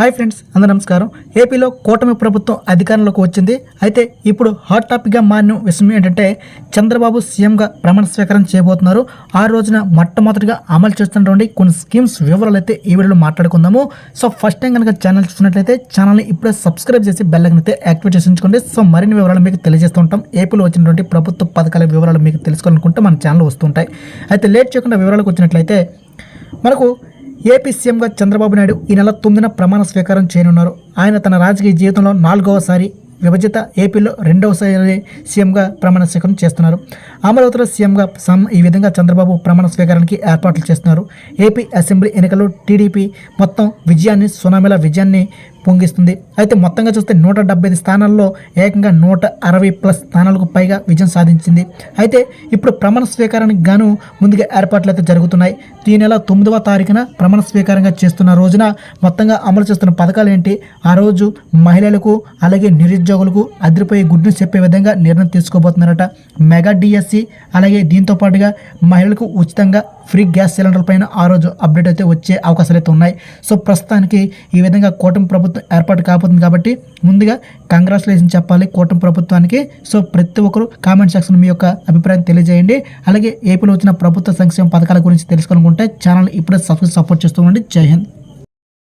Hi friends అందరూ నమస్కారం. ఏపీలో కూటమి ప్రభుత్వం అధికారంలోకి వచ్చింది. అయితే ఇప్పుడు హాట్ టాపిక్గా మారిన విషయం ఏంటంటే చంద్రబాబు సీఎంగా ప్రమాణ స్వీకారం చేయబోతున్నారు. ఆ రోజున మొట్టమొదటిగా అమలు చేస్తున్నటువంటి కొన్ని స్కీమ్స్ వివరాలు అయితే ఈ వీడియోలో మాట్లాడుకుందాము. సో ఫస్ట్ టైం కనుక ఛానల్ చూసినట్లయితే ఛానల్ని ఇప్పుడే సబ్స్క్రైబ్ చేసి బెల్ అయితే యాక్టివేట్ చేసి ఉంచుకోండి. సో మరిన్ని వివరాలు మీకు తెలియజేస్తూ ఉంటాం. ఏపీలో వచ్చినటువంటి ప్రభుత్వ పథకాల వివరాలు మీకు తెలుసుకోవాలనుకుంటే మన ఛానల్ వస్తుంటాయి అయితే లేట్ చేయకుండా వివరాలకు వచ్చినట్లయితే మనకు ఏపీ సీఎంగా చంద్రబాబు నాయుడు ఈ నెల తొమ్మిదిన ప్రమాణ స్వీకారం చేయనున్నారు. ఆయన తన రాజకీయ జీవితంలో నాలుగవసారి విభజిత ఏపీలో రెండవసారి సీఎంగా ప్రమాణ స్వీకారం చేస్తున్నారు. అమరావతిలో సీఎంగా సమ్ ఈ విధంగా చంద్రబాబు ప్రమాణ స్వీకారానికి ఏర్పాట్లు చేస్తున్నారు. ఏపీ అసెంబ్లీ ఎన్నికల్లో టీడీపీ మొత్తం విజయాన్ని సునామీల విజయాన్ని పొంగిస్తుంది. అయితే మొత్తంగా చూస్తే నూట డెబ్బై ఐదు స్థానాల్లో ఏకంగా నూట అరవై ప్లస్ స్థానాలకు పైగా విజయం సాధించింది. అయితే ఇప్పుడు ప్రమాణ స్వీకారానికి గాను ముందుగా ఏర్పాట్లు అయితే జరుగుతున్నాయి. ఈ నెల తొమ్మిదవ తారీఖున ప్రమాణ స్వీకారంగా చేస్తున్న రోజున మొత్తంగా అమలు చేస్తున్న పథకాలు ఏంటి? ఆ రోజు మహిళలకు అలాగే నిరుద్యోగులకు అదిరిపోయే గుడ్ని చెప్పే విధంగా నిర్ణయం తీసుకోబోతున్నారట. మెగా డిఎస్సి అలాగే దీంతో పాటుగా మహిళలకు ఉచితంగా ఫ్రీ గ్యాస్ సిలిండర్ పైన ఆ రోజు అప్డేట్ అయితే వచ్చే అవకాశాలు అయితే ఉన్నాయి. సో ప్రస్తుతానికి ఈ విధంగా కూటమి ప్రభుత్వం ఏర్పాటు కాబోతుంది కాబట్టి ముందుగా కంగ్రాచులేషన్ చెప్పాలి కూటమి ప్రభుత్వానికి. సో ప్రతి ఒక్కరు కామెంట్ సెక్షన్ మీ యొక్క అభిప్రాయం తెలియజేయండి. అలాగే ఏపీలో వచ్చిన ప్రభుత్వ సంక్షేమ పథకాల గురించి తెలుసుకోవాలనుకుంటే ఛానల్ ఇప్పుడే సబ్స్క్రైబ్ సపోర్ట్ చేస్తూ ఉండండి. జై హింద్.